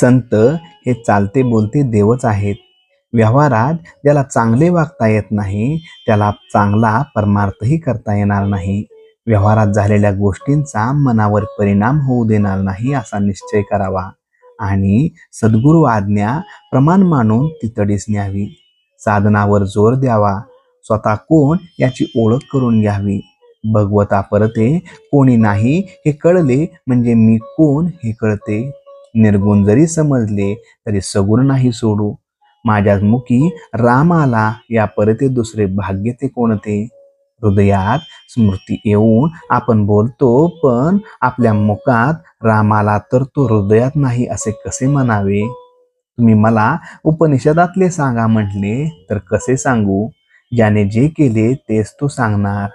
संत हे चालते बोलते देवच आहेत. व्यवहारात ज्याला चांगले वागता येत नाही त्याला चांगला परमार्थही करता येणार नाही. व्यवहारात झालेल्या गोष्टींचा मनावर परिणाम होऊ देणार नाही असा निश्चय करावा. आणि सद्गुरु आज्ञा प्रमाण मानून ती तडीस न्यावी. साधनावर जोर द्यावा. स्वतः कोण याची ओळख करून घ्यावी. भगवता परते कोणी नाही हे कळले म्हणजे मी कोण हे कळते? निर्गुण जरी समजले तरी सगुण नाही सोडू. माझ्या मुखी राम आला या परते दुसरे भाग्य ते कोणते? हृदयात स्मृती येऊन आपण बोलतो पण आपल्या मुखात रामाला तर तो हृदयात नाही असे कसे म्हणावे? तुम्ही मला उपनिषदातले सांगा म्हटले तर कसे सांगू? ज्याने जे केले तेच तो सांगणार.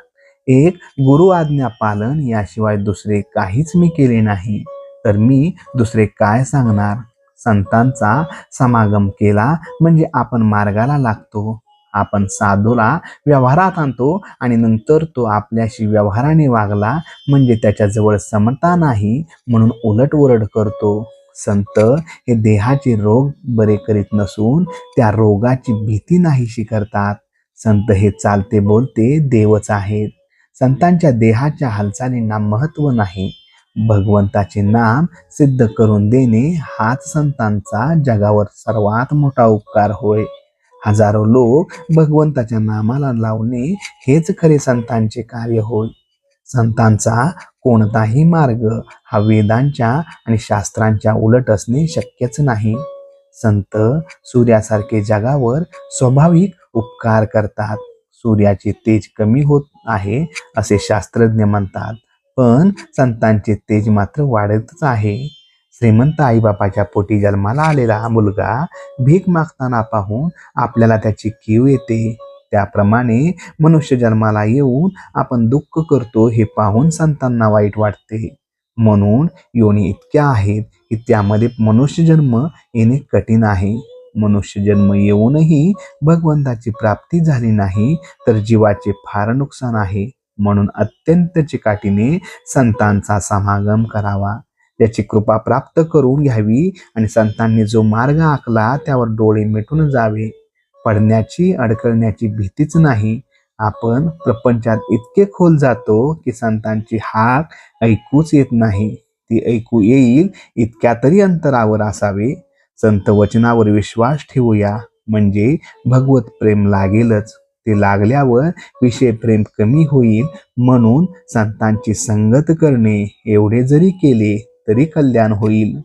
एक गुरु आज्ञा पालन याशिवाय दुसरे काहीच मी केले नाही. तर मी दुसरे काय सांगणार? संतांचा समागम केला म्हणजे आपण मार्गाला लागतो. आपण साधूला व्यवहारात आणतो आणि नंतर तो आपल्याशी व्यवहाराने वागला म्हणजे त्याच्याजवळ समता नाही म्हणून उलट ओरड करतो. संत हे देहाचे रोग बरे करीत नसून त्या रोगाची भीती नाहीशी करतात. संत हे चालते बोलते देवच आहेत. संतांच्या देहाच्या हालचालींना महत्त्व नाही. भगवंताचे नाम सिद्ध करून देणे हाच संतांचा जगावर सर्वात मोठा उपकार होय. हजारो लोक भगवंताच्या नामाला लावणे हेच खरे संतांचे कार्य होय. संतांचा कोणताही मार्ग हा वेदांच्या आणि शास्त्रांच्या उलट असणे शक्यच नाही. संत सूर्यासारखे जगावर स्वाभाविक उपकार करतात. सूर्याचे तेज कमी होत आहे असे शास्त्रज्ञ म्हणतात. पण संतांचे तेज मात्र वाढतच आहे. श्रीमंत आईबापाच्या पोटी जन्माला आलेला मुलगा भीक मागताना पाहून आपल्याला त्याची कीव येते. त्याप्रमाणे मनुष्य जन्माला येऊन आपण दुःख करतो हे पाहून संतांना वाईट वाटते. म्हणून योनी इतक्या आहेत की त्यामध्ये मनुष्य जन्म येणे कठीण आहे. मनुष्य जन्म येऊनही भगवंताची प्राप्ती झाली नाही तर जीवाचे फार नुकसान आहे. म्हणून अत्यंत चिकाटीने संतांचा समागम करावा. त्याची कृपा प्राप्त करून घ्यावी आणि संतांनी जो मार्ग आखला त्यावर डोळे मिटून जावे. पडण्याची अडकळण्याची भीतीच नाही. आपण प्रपंचात इतके खोल जातो की संतांची हाक ऐकूच येत नाही. ती ऐकू येईल इतक्या तरी अंतरावर असावे. संत वचनावर विश्वास ठेवूया. म्हणजे भगवत प्रेम लागेलच. ते लागल्यावर विषय प्रेम कमी होईल म्हणून संतांची संगत करणे एवढे जरी केले तरी कल्याण होईल.